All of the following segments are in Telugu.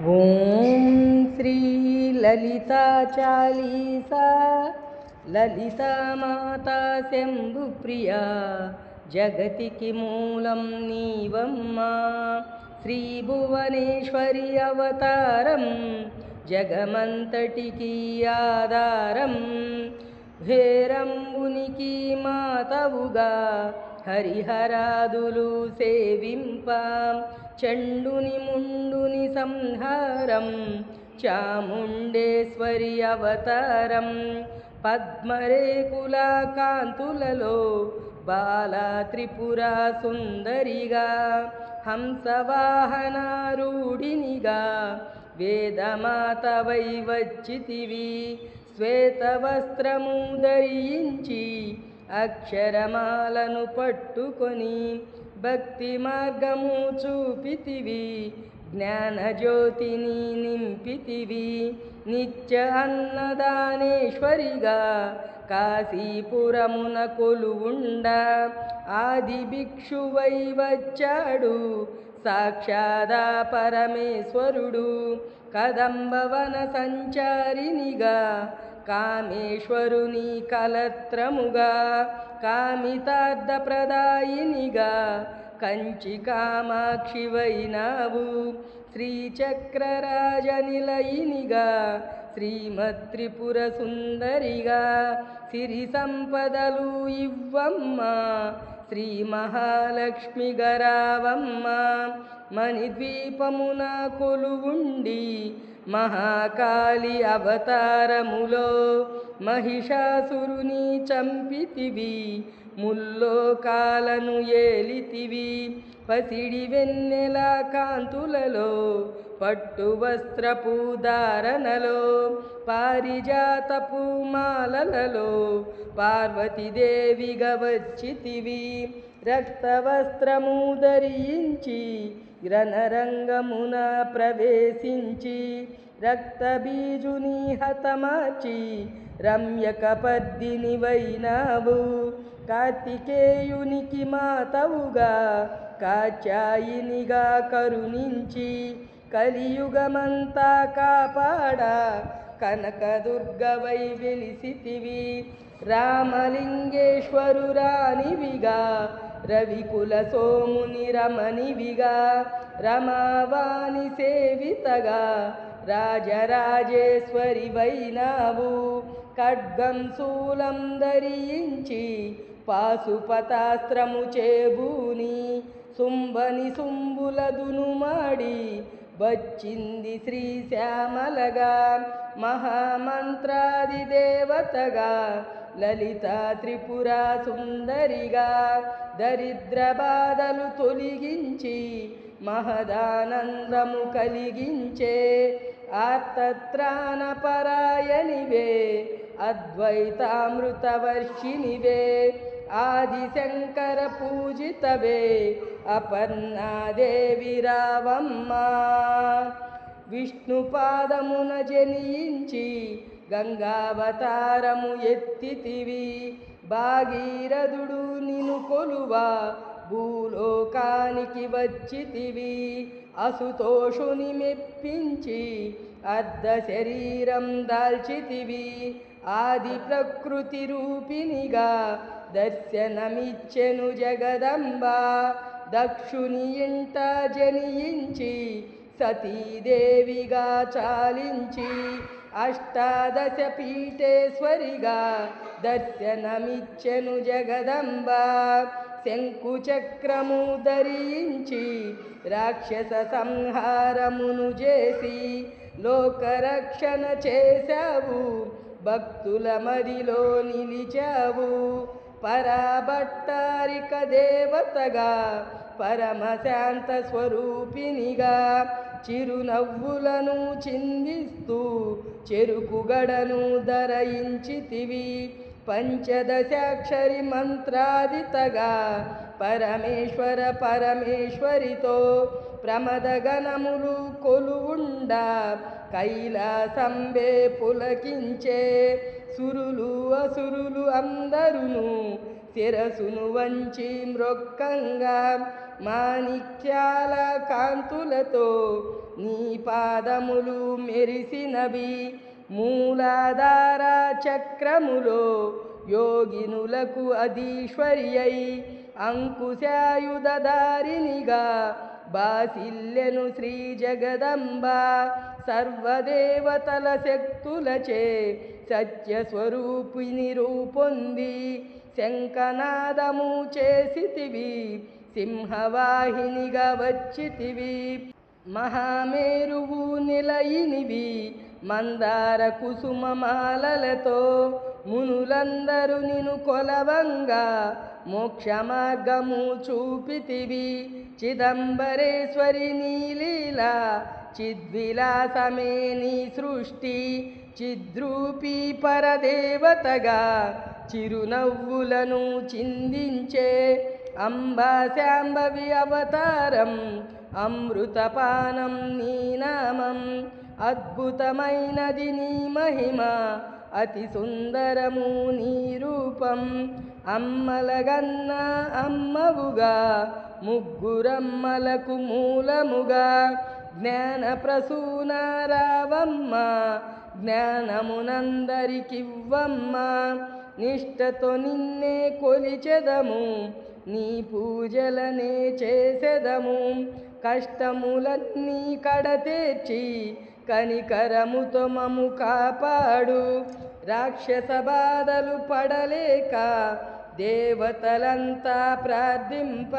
ఓం శ్రీ లలితా చాలీసా లలితా మాతా శంభుప్రియా జగతికి మూలం నీవమ్మా శ్రీ భువనేశ్వరి అవతారం జగమంతటికి ఆధారం భేరంబునికి మాతవుగా హరిహరాదులు సేవింప చండుని ముండుని సంహారం చాముండేశ్వరి అవతారం. పద్మరేకుల కాంతులలో బాల త్రిపుర సుందరిగా హంసవాహనారూఢినిగా వేదమాత వై వచ్చితివి శ్వేతవస్త్రము ధరించి అక్షరమాలను పట్టుకొని భక్తి మార్గము చూపితివి జ్ఞానజ్యోతిని నింపితివి. నిత్య అన్నదానేశ్వరిగా కాశీపురమున కొలువుండ ఆది భిక్షువై వచ్చాడు. సాక్షాదా పరమేశ్వరుడు కదంబవన సంచారినిగా కామేశ్వరుని కలత్రముగా కామితార్థప్రదాయినిగా కంచి కామాక్షివైనావు శ్రీచక్రరాజనిలయినిగా శ్రీమత్రిపుర సుందరిగా సిరి సంపదలు ఇవ్వమ్మ శ్రీ మహాలక్ష్మి గరావమ్మ మణిద్వీపమున కొలువుండి మహాకాళి అవతారములో మహిషాసురుని చంపితివి. ముల్లోకాలను ఏలితివి. పసిడి వెన్నెల కాంతులలో పట్టు వస్త్రపు ధారణలో పారిజాతపు మాలలలో పార్వతీదేవిగా వచ్చితివి. రక్తవస్త్రము ధరించి రణరంగమున ప్రవేశించి రక్తబీజుని హతమాచి రమ్యక పద్దిని వైనావు. కార్తికేయునికి మాతవుగా కాచాయినిగా కరుణించి కలియుగమంతా కాపాడా కనకదుర్గవై వెలిసితివి రామలింగేశ్వరు రానివిగా రవికుల సోముని రమణివిగా రమావాణి సేవితగా రాజరాజేశ్వరి వైనావు. ఖడ్గం శూలం ధరించి పాశుపతాస్త్రము చేబూని శుంభని సుంబుల దునుమాడి వచ్చింది శ్రీశ్యామలగా మహామంత్రాది దేవతగా లలిత త్రిపుర సుందరిగా దరిద్ర బాధలు తొలగించి మహదానందము కలిగించే ఆర్తత్రాణ పరాయనివే అద్వైతామృతవర్షినివే ఆదిశంకర పూజితవే అపర్ణాదేవి రావమ్మ విష్ణుపాదమున జనించి గంగావతారము ఎత్తితివి భాగీరథుడు నిను కొలువా భూలోకానికి వచ్చితివి. అసుతోషుని మెప్పించి అర్ధ శరీరం దాల్చితివి. ఆది ప్రకృతి రూపినిగా దర్శనమిచ్చెను జగదంబ. దక్షుని ఇంట జనించి సతీదేవిగా చాలించి అష్టాదశ పీఠేశ్వరిగా దర్శనమిచ్చెను జగదంబ. శంకు చక్రము ధరించి రాక్షస సంహారమును చేసి లోకరక్షణ చేశావు. భక్తుల మదిలో నిలిచావు. పరాభట్టారిక దేవతగా పరమశాంత స్వరూపినిగా చిరునవ్వులను చిందిస్తూ చెరుకుగడను ధరయించితివి. పంచదశాక్షరి మంత్రాదితగా పరమేశ్వర పరమేశ్వరితో ప్రమదగణములు కొలువుండా. కైలాసంబే పులకించే సురులు అసురులు అందరును శిరసును వంచి మృక్కంగా మాణిక్యాల కాంతులతో నీ పాదములు మెరిసినవి. మూలాధార చక్రములో యోగినులకు అధీశ్వర్యై అంకుశాయుధారినిగా బాసిల్లెను శ్రీ జగదంబ సర్వదేవతల శక్తులచే సత్యస్వరూపిని రూపొంది. శంఖనాదము చేసితివి సింహవాహినిగా వచ్చితివి. మహామేరువు నిలయినివి మందార కుసుమమాలలతో మునులందరూ నిను కొలవంగా మోక్ష మార్గము చూపితివి. చిదంబరేశ్వరి నీలీలా చిద్విలాసమే నీ సృష్టి చిద్రూపీ పరదేవతగా చిరునవ్వులను చిందించే అంబాశాంబవి అవతారం అమృతపానం నీ నామం అద్భుతమైనది నీ మహిమ అతి సుందరము నీ రూపం అమ్మలగన్న అమ్మవుగా ముగ్గురమ్మలకు మూలముగా జ్ఞాన ప్రసూనారావమ్మ జ్ఞానమునందరికివ్వమ్మ. నిష్టతో నిన్నే కొలిచెదము నీ పూజలనే చేసెదము. కష్టములన్నీ కడతేర్చి కనికరముతో మము కాపాడు. రాక్షస బాధలు పడలేక దేవతలంతా ప్రార్థింప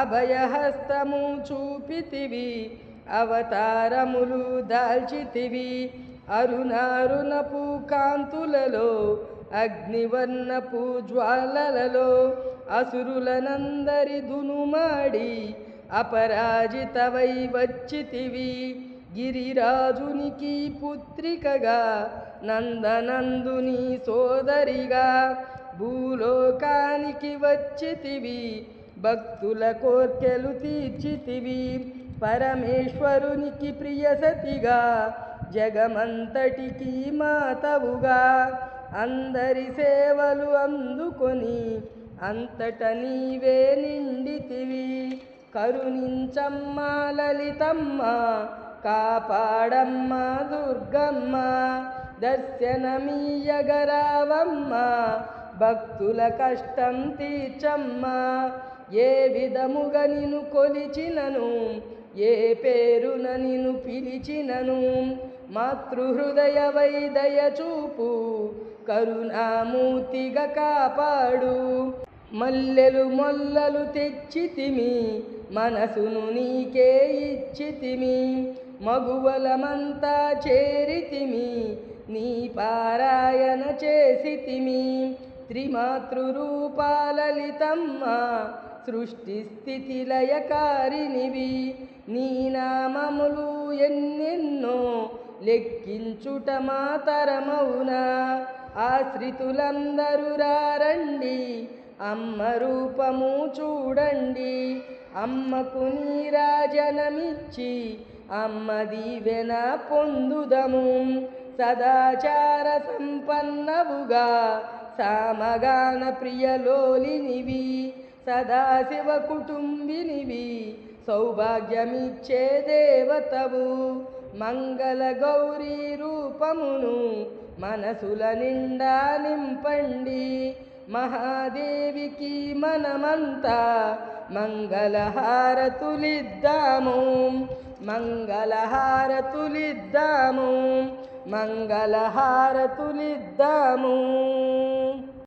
అభయహస్తము చూపితివి అవతారములు దాల్చితివి. అరుణారుణపు కాంతులలో అగ్నివర్ణపు జ్వాలలలో అసురులనందరి దునుమాడి అపరాజితవై వచ్చితివి. గిరిరాజునికి పుత్రికగా నందనందుని సోదరిగా లోకానికి వచ్చితివి భక్తుల కోర్కెలు తీర్చితివి. పరమేశ్వరునికి ప్రియసతిగా జగమంతటికి మాతవుగా. అందరి సేవలు అందుకొని అంతట నీవే నిండితివి. కరుణించమ్మ లలితమ్మ కాపాడమ్మ దుర్గమ్మ. దర్శనమీయగరావమ్మ భక్తుల కష్టం తీర్చమ్మ. ఏ విధముగా నిన్ను కొలిచినను ఏ పేరున నిన్ను పిలిచినను. మాతృహృదయ వైదయ చూపు కరుణామూర్తిగా కాపాడు. మల్లెలు మొల్లలు తెచ్చితిమి మనసును నీకే ఇచ్చితిమి. మగువలమంతా చేరితిమి నీ పారాయణ చేసితిమి. త్రిమాతృరూపాలలితమ్మ సృష్టి స్థితి లయకారినివి నీ నామములు ఎన్నెన్నో లెక్కించుట మాతరమౌనా. ఆశ్రితులందరూ రారండి అమ్మ రూపము చూడండి. అమ్మకు నీరాజనమిచ్చి అమ్మ దీవెన పొందుదము. సదాచార సంపన్నవుగా సామగాన ప్రియలోలినివి సదాశివ కుటుంబినివి సౌభాగ్యమిచ్చే దేవతవు మంగళ గౌరీ రూపమును మనసుల నిండా నింపండి. మహాదేవికి మనమంతా మంగళహారతులిద్దాము మంగళహారతులిద్దాము మంగళహారతులిద్దాము.